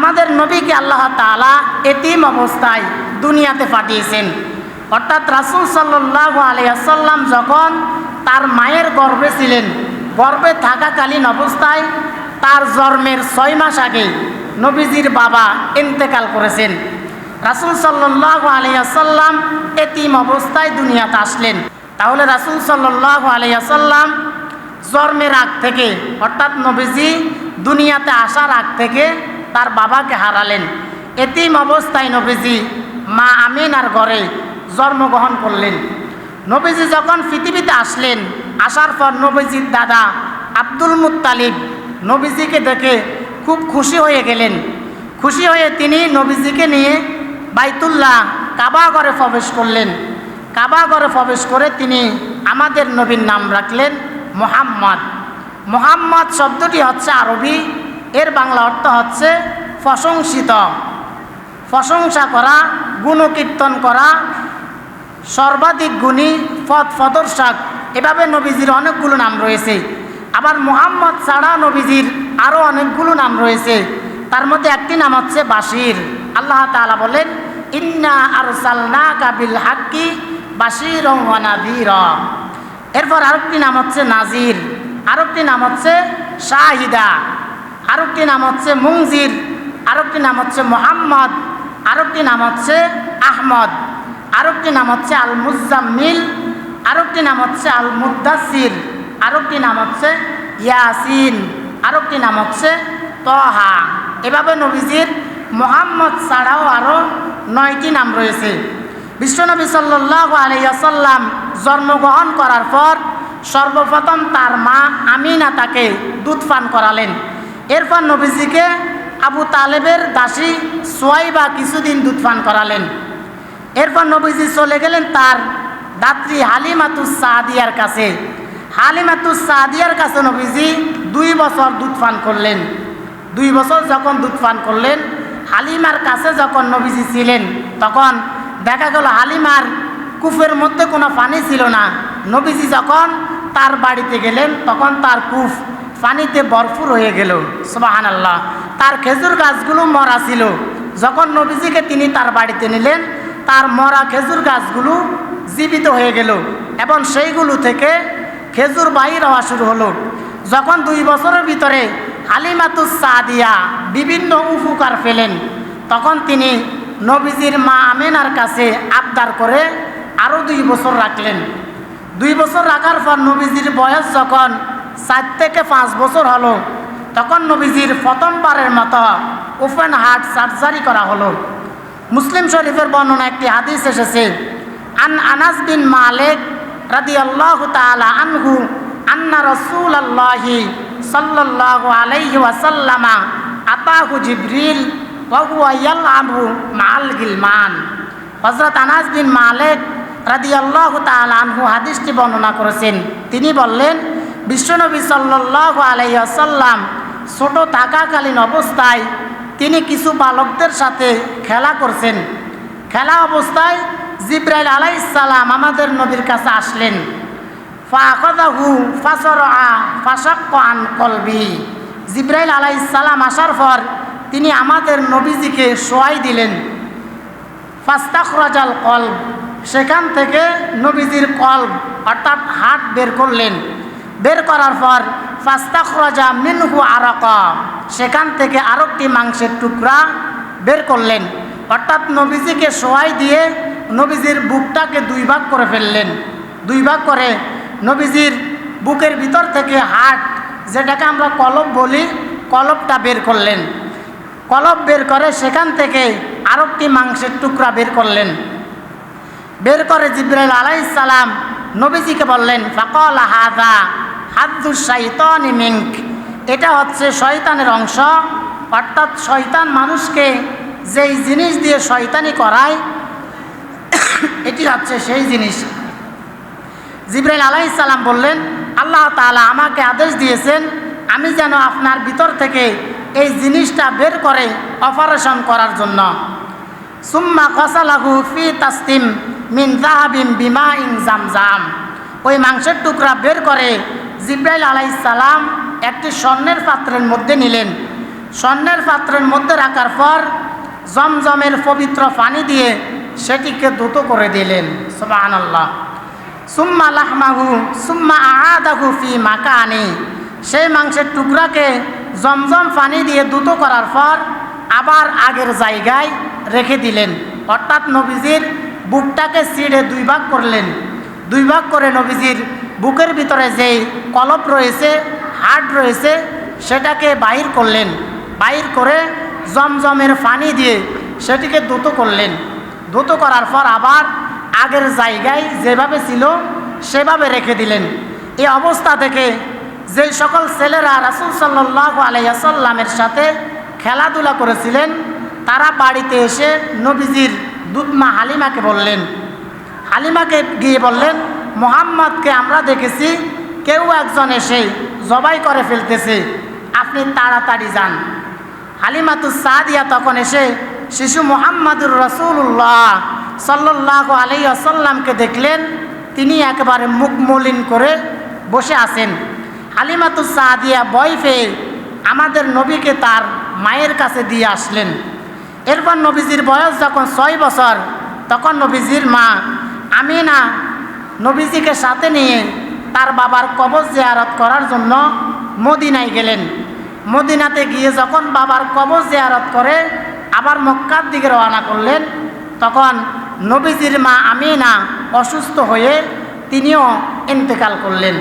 আমাদের নবীকে আল্লাহ তাআলা এতিম অবস্থায় দুনিয়াতে পাঠিয়েছেন। অর্থাৎ রাসূল সাল্লাহ আলিয়াল্লাম যখন তার মায়ের গর্ভে ছিলেন, গর্ভে থাকাকালীন অবস্থায় তার জন্মের ছয় মাস আগে নবীজির বাবা ইন্তেকাল করেছেন। রাসূল সাল্লাহ আলিয়াল্লাম এতিম অবস্থায় দুনিয়াতে আসলেন। তাহলে রাসূল সাল্লাহ আলিয়াল্লাম জন্মের আগ থেকে, অর্থাৎ নবীজি দুনিয়াতে আসার আগ থেকে তার বাবাকে হারালেন। এতিম অবস্থায় নবীজি মা আমিনার ঘরে জন্মগ্রহণ করলেন। নবীজি যখন পৃথিবীতে আসলেন, আসার পর নবীজির দাদা আব্দুল মুত্তালিব নবীজিকে দেখে খুব খুশি হয়ে গেলেন। খুশি হয়ে তিনি নবীজিকে নিয়ে বাইতুল্লাহ কাবা ঘরে প্রবেশ করলেন। কাবা ঘরে প্রবেশ করে তিনি আমাদের নবীর নাম রাখলেন মোহাম্মদ। মোহাম্মদ শব্দটি হচ্ছে আরবি এর বাংলা অর্থ হচ্ছে প্রশংসিত। প্রশংসা করা, গুণকীর্তন করা, সর্বাধিক গুণী, পথ প্রদর্শক। এভাবে নবীজির অনেকগুলো নাম রয়েছে। আবার মোহাম্মদ ছাড়া নবীজির আরও অনেকগুলো নাম রয়েছে। তার মধ্যে একটি নাম হচ্ছে বাসির আল্লাহ তাআলা বলেন, ইন্না আরসালনা কাবিল হাক্কি বাসির নাদির এরপর আরেকটি নাম হচ্ছে নাজির। আরেকটি নাম হচ্ছে শাহিদা। আরেকটি নাম হচ্ছে মুংজির আরেকটি নাম হচ্ছে মোহাম্মদ, আরেকটি নাম হচ্ছে আহমদ, আরেকটি নাম হচ্ছে আল মুজাম্মিল আরেকটি নাম হচ্ছে আল মুদাসির আরেকটি নাম হচ্ছে ইয়াসিন, আরেকটি নাম হচ্ছে তহা। এভাবে নবীজির মোহাম্মদ ছাড়াও আরও নয়টি নাম রয়েছে। বিশ্বনবী সাল্লাহ আলাইসাল্লাম জন্মগ্রহণ করার পর সর্বপ্রথম তার মা আমিনা তাকে দুধ পান করালেন। এরপর নবীজিকে আবু তালেবের দাসী সোয়াই বা কিছুদিন দুধ পান করালেন। এরপর নবীজি চলে গেলেন তার দাত্রী হালিমাতুস সাদিয়ার কাছে। হালিমাতুস সাদিয়ার কাছে নবীজি দুই বছর দুধ পান করলেন। দুই বছর যখন দুধ পান করলেন, হালিমার কাছে যখন নবীজি ছিলেন, তখন দেখা গেল হালিমার কুফের মধ্যে কোনো পানি ছিল না। নবীজি যখন তার বাড়িতে গেলেন, তখন তার কুফ পানিতে ভরপুর হয়ে গেল সুবাহান আল্লাহ তার খেজুর গাছগুলো মরা ছিল। যখন নবীজিকে তিনি তার বাড়িতে নিলেন, তার মরা খেজুর গাছগুলো জীবিত হয়ে গেল এবং সেইগুলো থেকে খেজুর বাহির হওয়া শুরু হলো। যখন দুই বছরের ভিতরে হালিমাতুস সাদিয়া বিভিন্ন উপকার পেলেন, তখন তিনি নবীজির মা আমেনার কাছে আবদার করে আরও দুই বছর রাখলেন। দুই বছর রাখার পর নবীজির বয়স যখন চার থেকে পাঁচ বছর হলো, তখন নবীজির প্রথমবারের মতো ওপেন হার্ট সার্জারি করা হলো। মুসলিম শরীফের বর্ণনা একটি হাদিস এসেছে, আন আনাস বিন মালিক রাদি আল্লাহ তালা আনহু আন্না রসুল আল্লাহি সাল্লাহ আলাইহি ওয়াসাল্লামা আতাহু জিবরিল ওয়াহুয়া ইয়ালআবু মাল গিলমান। হজরত আনাস বিন মালিক রাদি আল্লাহ তালা আনহু হাদিসটি বর্ণনা করেছেন। তিনি বললেন বিশ্বনবী সাল্লাহ আলাইসাল্লাম ছোট থাকাকালীন অবস্থায় তিনি কিছু বালকদের সাথে খেলা করছেন। খেলা অবস্থায় জিব্রাইল আলাইসাল্লাম আমাদের নবীর কাছে আসলেন। ফাকদাহু ফাসর আ কলবি। জিব্রাইল আলাইসাল্লাম আসার পর তিনি আমাদের নবীজিকে সোয়াই দিলেন। ফাস্তাখরাজাল কল সেখান থেকে নবীজির কল অর্থাৎ হাট বের করলেন। বের করার পর, ফাস্তাখরাজা মিনহু আরকা, সেখান থেকে আরেকটি মাংসের টুকরা বের করলেন। অর্থাৎ নবীজিকে সোয়াই দিয়ে নবীজির বুকটাকে দুই ভাগ করে ফেললেন। দুই ভাগ করে নবীজির বুকের ভিতর থেকে হাট যেটাকে আমরা কলব বলি কলবটা বের করলেন। কলব বের করে সেখান থেকে আরেকটি মাংসের টুকরা বের করলেন। বের করে জিব্রাইল আলাইসালাম নবীজিকে বললেন, ফাকল হাদা হাদ্দু শৈতান মিঙ্ক এটা হচ্ছে শয়তানের অংশ। অর্থাৎ শয়তান মানুষকে যেই জিনিস দিয়ে শয়তানি করায়, এটি হচ্ছে সেই জিনিস। জিব্রাইল আলাইসাল্লাম বললেন, আল্লাহ তাআলা আমাকে আদেশ দিয়েছেন, আমি যেন আপনার ভিতর থেকে এই জিনিসটা বের করে অপারেশন করার জন্য। সুম্মা কসালাহু ফি তাস্তিম মিন জাহাবিম বিমা ইন জামজাম। ওই মাংসের টুকরা বের করে জিব্রাইল আলাইসালাম একটি স্বর্ণের পাত্রের মধ্যে নিলেন। স্বর্ণের পাত্রের মধ্যে রাখার পর জমজমের পবিত্র পানি দিয়ে সেটিকে দ্রুত করে দিলেন। সুবাহ সুম্মা লাহমাহু, সুম্মা আহাদাহু ফি মাকানি। সেই মাংসের টুকরাকে জমজম পানি দিয়ে দ্রুত করার পর আবার আগের জায়গায় রেখে দিলেন। অর্থাৎ নবীজির বুকটাকে সিঁড়ে দুই ভাগ করলেন। দুই ভাগ করে নবীজির বুকের ভিতরে যেই কলপ রয়েছে হার্ট রয়েছে, সেটাকে বাহির করলেন। বাহির করে জমজমের পানি দিয়ে সেটিকে দ্রুত করলেন। দ্রুত করার পর আবার আগের জায়গায় যেভাবে ছিল, সেভাবে রেখে দিলেন। এই অবস্থা থেকে যে সকল ছেলেরা রাসুল সাল্লাহ আলাইসাল্লামের সাথে খেলাধুলা করেছিলেন, তারা বাড়িতে এসে নবীজির দুধমা হালিমাকে বললেন। হালিমাকে গিয়ে বললেন মোহাম্মদকে আমরা দেখেছি, কেউ একজন এসে জবাই করে ফেলতেছে, আপনি তাড়াতাড়ি যান। হালিমাতুস সাদিয়া তখন এসে শিশু মোহাম্মদুর রসুল্লাহ সাল্লাহ আলাই আসাল্লামকে দেখলেন, তিনি একেবারে মুখ মলিন করে বসে আছেন। হালিমাতুস সাদিয়া বয় পেয়ে আমাদের নবীকে তার মায়ের কাছে দিয়ে আসলেন। এরপর নবীজির বয়স যখন ছয় বছর, তখন নবীজির মা আমিনা নবীজিকে সাথে নিয়ে তার বাবার কবর জেয়ারত করার জন্য মদিনায় গেলেন। মদিনাতে গিয়ে যখন বাবার কবর জেয়ারত করে আবার মক্কার দিকে রওনা করলেন, তখন নবীজির মা আমিনা অসুস্থ হয়ে তিনিও ইন্তেকাল করলেন।